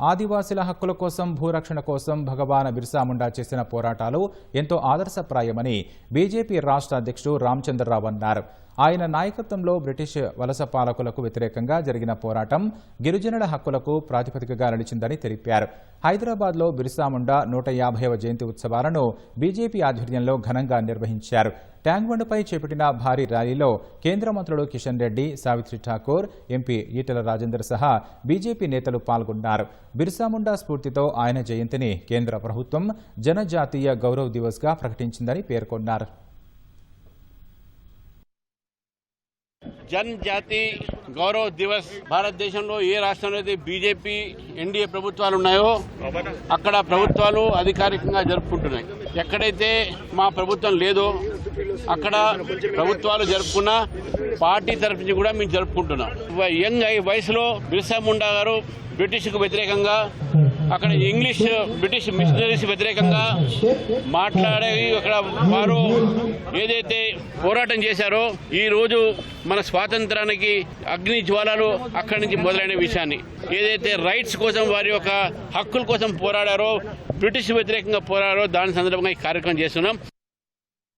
ఆదివాసీల హక్కుల కోసం భూరక్షణ కోసం భగవాన్ బిర్సాముండా చేసిన పోరాటాలు ఎంతో ఆదర్శప్రాయమని బీజేపీ రాష్ట్ర అధ్యక్షుడు రామచంద్రరావు అన్నారు. ఆయన నాయకత్వంలో బ్రిటిష్ వలస పాలకులకు వ్యతిరేకంగా జరిగిన పోరాటం గిరిజనుల హక్కులకు ప్రాతిపదికగా నిలిచిందని తెలిపారు. హైదరాబాద్లో బిర్సాముండా నూట యాభైవ జయంతి ఉత్సవాలను బీజేపీ ఆధ్వర్యంలో ఘనంగా నిర్వహించారు. ట్యాంక్బండ్పై చేపట్టిన భారీ ర్యాలీలో కేంద్ర మంత్రులు కిషన్ రెడ్డి సావిత్రి ఠాకూర్ ఎంపీ ఈటెల రాజేందర్ సహా బీజేపీ నేతలు పాల్గొన్నారు. బిర్సాముండా స్ఫూర్తితో ఆయన జయంతిని కేంద్ర ప్రభుత్వం జనజాతీయ గౌరవ్ దివస్గా ప్రకటించిందని పేర్కొన్నారు. జనజాతి గౌరవ దివస్. భారతదేశంలో ఏ రాష్ట్రంలో అయితే బీజేపీ ఎన్డీఏ ప్రభుత్వాలు ఉన్నాయో అక్కడ ప్రభుత్వాలు అధికారికంగా జరుపుకుంటున్నాయి. ఎక్కడైతే మా ప్రభుత్వం లేదో అక్కడ ప్రభుత్వాలు జరుపుకున్న పార్టీ తరఫు నుంచి కూడా మేము జరుపుకుంటున్నాం. యంగ్ వయసులో బిర్సా ముండా గారు బ్రిటిష్కు వ్యతిరేకంగా అక్కడ ఇంగ్లీష్ బ్రిటిష్ మిషనరీస్ వ్యతిరేకంగా మాట్లాడేవి అక్కడ వారు ఏదైతే పోరాటం చేశారో ఈ రోజు మన స్వాతంత్రానికి అగ్ని జ్వాలలు అక్కడి నుంచి మొదలైన విషయాన్ని. ఏదైతే రైట్స్ కోసం వారి యొక్క హక్కుల కోసం పోరాడారో బ్రిటిష్ వ్యతిరేకంగా పోరాడారో దాని సందర్భంగా ఈ కార్యక్రమం చేస్తున్నాం.